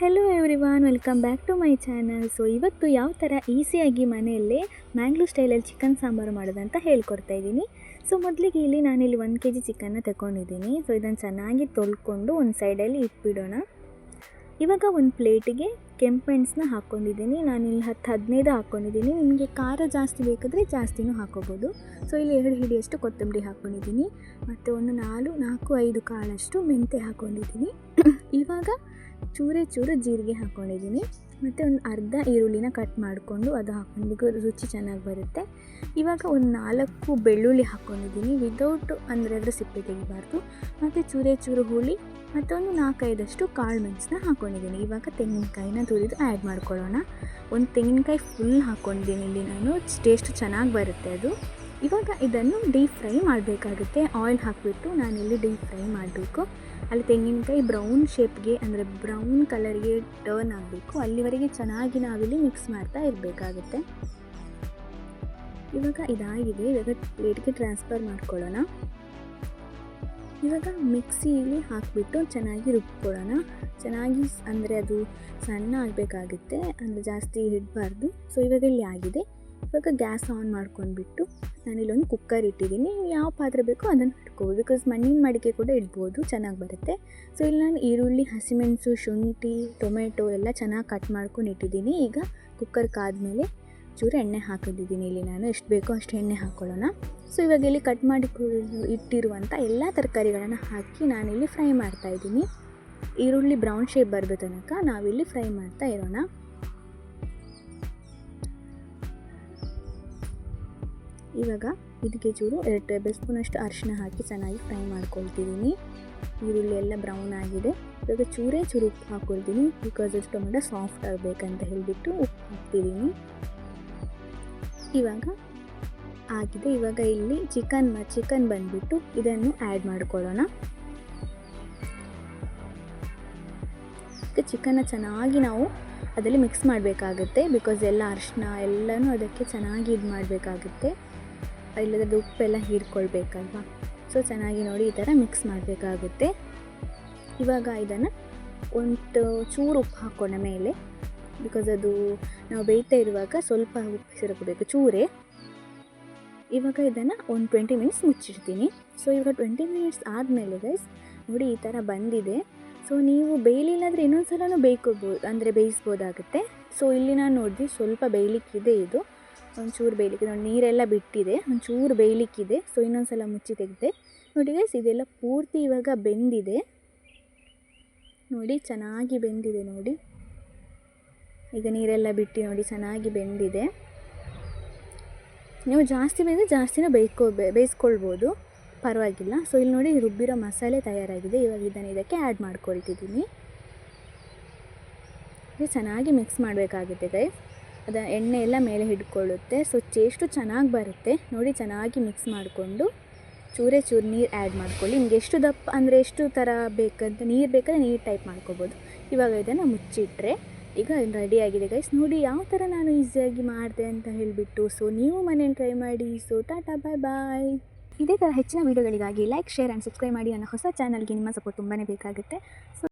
Hello everyone welcome back to my channel so ಇವತ್ತು ಯಾವ ಥರ ಈಸಿಯಾಗಿ ಮನೆಯಲ್ಲೇ ಮ್ಯಾಂಗ್ಳೂರ್ ಸ್ಟೈಲಲ್ಲಿ ಚಿಕನ್ ಸಾಂಬಾರು ಮಾಡೋದಂತ ಹೇಳ್ಕೊಡ್ತಾ ಇದ್ದೀನಿ. ಸೊ ಮೊದಲಿಗೆ ಇಲ್ಲಿ ನಾನಿಲ್ಲಿ ಒಂದು ಕೆ ಜಿ ಚಿಕನ್ನ ತಗೊಂಡಿದ್ದೀನಿ. ಸೊ ಇದನ್ನು ಚೆನ್ನಾಗಿ ತೊಳ್ಕೊಂಡು ಒಂದು ಸೈಡಲ್ಲಿ ಇಟ್ಬಿಡೋಣ. ಇವಾಗ ಒಂದು ಪ್ಲೇಟಿಗೆ ಕೆಂಪೆಣ್ಸನ್ನ ಹಾಕ್ಕೊಂಡಿದ್ದೀನಿ. ಇಲ್ಲಿ ಹತ್ತು ಹದಿನೈದು ಹಾಕ್ಕೊಂಡಿದ್ದೀನಿ. ನಿಮಗೆ ಖಾರ ಜಾಸ್ತಿ ಬೇಕಾದರೆ ಜಾಸ್ತಿನೂ ಹಾಕೋಬೋದು. ಸೊ, ಇಲ್ಲಿ ಎರಡು ಹಿಡಿಯಷ್ಟು ಕೊತ್ತಂಬರಿ ಹಾಕ್ಕೊಂಡಿದ್ದೀನಿ. ಮತ್ತು ಒಂದು ನಾಲ್ಕು ನಾಲ್ಕು, ಐದು ಕಾಳಷ್ಟು ಮೆಂತೆ ಹಾಕ್ಕೊಂಡಿದ್ದೀನಿ. ಇವಾಗ ಚೂರೇ ಚೂರು ಜೀರಿಗೆ ಹಾಕ್ಕೊಂಡಿದ್ದೀನಿ. ಮತ್ತು ಒಂದು ಅರ್ಧ ಈರುಳ್ಳಿನ ಕಟ್ ಮಾಡಿಕೊಂಡು ಅದು ಹಾಕ್ಕೊಂಡು ರುಚಿ ಚೆನ್ನಾಗಿ ಬರುತ್ತೆ. ಇವಾಗ ಒಂದು ನಾಲ್ಕು ಬೆಳ್ಳುಳ್ಳಿ ಹಾಕ್ಕೊಂಡಿದ್ದೀನಿ. ವಿದೌಟ್ ಅಂದರೆ ಅದರ ಸಿಪ್ಪೆ ತೆಗಿಬಾರ್ದು. ಮತ್ತು ಚೂರೇ ಚೂರು ಹುಳಿ ಮತ್ತು ಒಂದು ನಾಲ್ಕೈದಷ್ಟು ಕಾಳು ಮೆಣಸನ್ನ ಹಾಕ್ಕೊಂಡಿದ್ದೀನಿ ಇವಾಗ ತೆಂಗಿನಕಾಯಿನ ತುರಿದು ಆ್ಯಡ್ ಮಾಡ್ಕೊಳ್ಳೋಣ. ಒಂದು ತೆಂಗಿನಕಾಯಿ ಫುಲ್ ಹಾಕ್ಕೊಂಡಿದ್ದೀನಿ ಇಲ್ಲಿ ನಾನು ಟೇಸ್ಟ್ ಚೆನ್ನಾಗಿ ಬರುತ್ತೆ ಅದು. ಇವಾಗ ಇದನ್ನು ಡೀಪ್ ಫ್ರೈ ಮಾಡಬೇಕಾಗುತ್ತೆ. ಆಯಿಲ್ ಹಾಕಿಬಿಟ್ಟು ನಾನು ಇಲ್ಲಿ ಡೀಪ್ ಫ್ರೈ ಮಾಡಬೇಕು. ಅಲ್ಲಿ ತೆಂಗಿನಕಾಯಿ ಬ್ರೌನ್ ಶೇಪ್ಗೆ ಅಂದರೆ ಬ್ರೌನ್ ಕಲರ್ಗೆ ಟರ್ನ್ ಆಗಬೇಕು. ಅಲ್ಲಿವರೆಗೆ ಚೆನ್ನಾಗಿ ನಾವಿಲ್ಲಿ ಮಿಕ್ಸ್ ಮಾಡ್ತಾ ಇರಬೇಕಾಗುತ್ತೆ. ಇವಾಗ ಇದಾಗಿದೆ. ಇವಾಗ ಪ್ಲೇಟ್ಗೆ ಟ್ರಾನ್ಸ್ಫರ್ ಮಾಡ್ಕೊಳ್ಳೋಣ. ಇವಾಗ ಮಿಕ್ಸಿಯಲ್ಲಿ ಹಾಕಿಬಿಟ್ಟು ಚೆನ್ನಾಗಿ ರುಬ್ಕೊಳ್ಳೋಣ. ಚೆನ್ನಾಗಿ ಅಂದರೆ ಅದು ಸಣ್ಣ ಆಗಬೇಕಾಗುತ್ತೆ, ಅಂದರೆ ಜಾಸ್ತಿ ಇಡಬಾರ್ದು. ಸೊ ಇವಾಗ ಇಲ್ಲಿ ಆಗಿದೆ. ಇವಾಗ ಗ್ಯಾಸ್ ಆನ್ ಮಾಡ್ಕೊಂಡ್ಬಿಟ್ಟು ನಾನಿಲ್ಲೊಂದು ಕುಕ್ಕರ್ ಇಟ್ಟಿದ್ದೀನಿ. ಯಾವ ಪಾತ್ರೆ ಬೇಕೋ ಅದನ್ನು ಇಟ್ಕೋಬೋದು ಬಿಕಾಸ್ ಮಣ್ಣಿನ ಮಡಿಕೆ ಕೂಡ ಇಡ್ಬೋದು, ಚೆನ್ನಾಗಿ ಬರುತ್ತೆ. ಸೊ ಇಲ್ಲಿ ನಾನು ಈರುಳ್ಳಿ, ಹಸಿಮೆಣಸು, ಶುಂಠಿ, ಟೊಮೆಟೊ ಎಲ್ಲ ಚೆನ್ನಾಗಿ ಕಟ್ ಮಾಡ್ಕೊಂಡು ಇಟ್ಟಿದ್ದೀನಿ. ಈಗ ಕುಕ್ಕರ್ ಕಾದ್ಮೇಲೆ ಚೂರು ಎಣ್ಣೆ ಹಾಕಿದ್ದೀನಿ ಇಲ್ಲಿ ನಾನು ಎಷ್ಟು ಬೇಕೋ ಅಷ್ಟು ಎಣ್ಣೆ ಹಾಕ್ಕೊಳ್ಳೋಣ ಸೊ ಇವಾಗ ಇಲ್ಲಿ ಕಟ್ ಮಾಡಿ ಇಟ್ಟಿರುವಂಥ ಎಲ್ಲ ತರಕಾರಿಗಳನ್ನು ಹಾಕಿ ನಾನಿಲ್ಲಿ ಫ್ರೈ ಮಾಡ್ತಾಯಿದ್ದೀನಿ ಈರುಳ್ಳಿ ಬ್ರೌನ್ ಶೇಪ್ ಬರಬೇಕು ತನಕ ನಾವಿಲ್ಲಿ ಫ್ರೈ ಮಾಡ್ತಾ ಇರೋಣ. ಇವಾಗ ಇದಕ್ಕೆ ಚೂರು ಎರಡು ಟೇಬಲ್ ಸ್ಪೂನಷ್ಟು ಅರಿಶಿನ ಹಾಕಿ ಚೆನ್ನಾಗಿ ಫ್ರೈ ಮಾಡ್ಕೊಳ್ತಿದ್ದೀನಿ. ಈರುಳ್ಳಿ ಎಲ್ಲ ಬ್ರೌನ್ ಆಗಿದೆ. ಇವಾಗ ಚೂರೇ ಚೂರು ಉಪ್ಪು ಹಾಕ್ಕೊಳ್ತೀನಿ. ಬಿಕಾಸ್ ಟೊಮೆಟೊ ಸಾಫ್ಟ್ ಆಗಬೇಕಂತ ಹೇಳಿಬಿಟ್ಟು ಉಪ್ಪು ಹಾಕ್ತಿದ್ದೀನಿ. ಇವಾಗ ಆಗಿದೆ. ಇವಾಗ ಇಲ್ಲಿ ಚಿಕನ್ ಚಿಕನ್ ಬಂದ್ಬಿಟ್ಟು ಇದನ್ನು ಆ್ಯಡ್ ಮಾಡ್ಕೊಳ್ಳೋಣ. ಚಿಕನ್ನ ಚೆನ್ನಾಗಿ ನಾವು ಅದರಲ್ಲಿ ಮಿಕ್ಸ್ ಮಾಡಬೇಕಾಗುತ್ತೆ. ಬಿಕಾಸ್ ಎಲ್ಲ ಅರಿಶಿನ ಎಲ್ಲನೂ ಅದಕ್ಕೆ ಚೆನ್ನಾಗಿ ಇದು ಮಾಡಬೇಕಾಗುತ್ತೆ. ಇಲ್ಲದ್ರೆ ಉಪ್ಪೆಲ್ಲ ಹೀರ್ಕೊಳ್ಬೇಕಲ್ವಾ? ಸೊ ಚೆನ್ನಾಗಿ ನೋಡಿ ಈ ಥರ ಮಿಕ್ಸ್ ಮಾಡಬೇಕಾಗುತ್ತೆ. ಇವಾಗ ಇದನ್ನು ಒಂದು ಚೂರು ಉಪ್ಪು ಹಾಕ್ಕೊಂಡ ಮೇಲೆ ಬಿಕಾಸ್ ಅದು ನಾವು ಬೇಯ್ತಾ ಇರುವಾಗ ಸ್ವಲ್ಪ ಉಪ್ಪು ಸಿರಪ್ ಬೇಕು ಚೂರೆ. ಇವಾಗ ಇದನ್ನು ಒಂದು ಟ್ವೆಂಟಿ ಮಿನಿಟ್ಸ್ ಮುಚ್ಚಿಡ್ತೀನಿ. ಸೊ ಇವಾಗ ಟ್ವೆಂಟಿ ಮಿನಿಟ್ಸ್ ಆದಮೇಲೆ ಗೈಸ್ ನೋಡಿ ಈ ಥರ ಬಂದಿದೆ. ಸೊ ನೀವು ಬೇಯಲಿಲ್ಲಾಂದರೆ ಇನ್ನೊಂದು ಸಲನೂ ಬೇಯ್ಕೋಬೋದು, ಅಂದರೆ ಬೇಯಿಸ್ಬೋದಾಗುತ್ತೆ. ಸೊ ಇಲ್ಲಿ ನಾನು ನೋಡಿದ್ವಿ ಸ್ವಲ್ಪ ಬೇಯಲಿಕ್ಕಿದೆ ಇದು. ಒಂಚೂರು ಬೇಯಲಿಕ್ಕೆ ನೋಡಿ, ನೀರೆಲ್ಲ ಬಿಟ್ಟಿದೆ, ಒಂಚೂರು ಬೇಯಲಿಕ್ಕಿದೆ. ಸೊ ಇನ್ನೊಂದು ಸಲ ಮುಚ್ಚಿ ತೆಗೆದೆ. ನೋಡಿ ಗೈಸ್ ಇದೆಲ್ಲ ಪೂರ್ತಿ ಇವಾಗ ಬೆಂದಿದೆ. ನೋಡಿ, ಚೆನ್ನಾಗಿ ಬೆಂದಿದೆ ನೋಡಿ. ಈಗ ನೀರೆಲ್ಲ ಬಿಟ್ಟು ನೋಡಿ ಚೆನ್ನಾಗಿ ಬೆಂದಿದೆ. ನೀವು ಜಾಸ್ತಿ ಬೆಂದರೆ ಜಾಸ್ತಿನೂ ಬೇಯ್ಕೋ ಬೇಯಿಸ್ಕೊಳ್ಬೋದು. ಪರವಾಗಿಲ್ಲ. ಸೊ ಇಲ್ಲಿ ನೋಡಿ ರುಬ್ಬಿರೋ ಮಸಾಲೆ ತಯಾರಾಗಿದೆ. ಇವಾಗ ಇದನ್ನು ಇದಕ್ಕೆ ಆ್ಯಡ್ ಮಾಡ್ಕೊಳ್ತಿದ್ದೀನಿ. ಇದು ಚೆನ್ನಾಗಿ ಮಿಕ್ಸ್ ಮಾಡಬೇಕಾಗುತ್ತೆ ಗೈಸ್ ಅದು ಎಣ್ಣೆ ಎಲ್ಲ ಮೇಲೆ ಹಿಡ್ಕೊಳ್ಳುತ್ತೆ. ಸೊ ಟೇಸ್ಟು ಚೆನ್ನಾಗಿ ಬರುತ್ತೆ. ನೋಡಿ ಚೆನ್ನಾಗಿ ಮಿಕ್ಸ್ ಮಾಡಿಕೊಂಡು ಚೂರೇ ಚೂರು ನೀರು ಆ್ಯಡ್ ಮಾಡ್ಕೊಳ್ಳಿ. ನಿಮ್ಗೆ ಎಷ್ಟು ದಪ್ಪ ಅಂದರೆ ಎಷ್ಟು ಥರ ಬೇಕಂತ, ನೀರು ಬೇಕಾದ್ರೆ ನೀರು ಟೈಪ್ ಮಾಡ್ಕೋಬೋದು. ಇವಾಗ ಇದನ್ನು ಮುಚ್ಚಿಟ್ರೆ ಈಗ ರೆಡಿಯಾಗಿದೆ ಗೈಸ್ ನೋಡಿ, ಯಾವ ಥರ ನಾನು ಈಸಿಯಾಗಿ ಮಾಡಿದೆ ಅಂತ ಹೇಳಿಬಿಟ್ಟು ಸೊ ನೀವು ಮನೇಲಿ ಟ್ರೈ ಮಾಡಿ. ಸೊ ಟಾಟಾ ಬಾಯ್ ಬಾಯ್ ಇದೇ ಥರ ಹೆಚ್ಚಿನ ವೀಡಿಯೋಗಳಿಗಾಗಿ ಲೈಕ್ ಶೇರ್ ಆ್ಯಂಡ್ ಸಬ್ಸ್ಕ್ರೈಬ್ ಮಾಡಿ ನನ್ನ ಹೊಸ ಚಾನಲ್ಗೆ ನಿಮ್ಮ ಸಪೋರ್ಟ್ ತುಂಬಾ ಬೇಕಾಗುತ್ತೆ. ಸೊ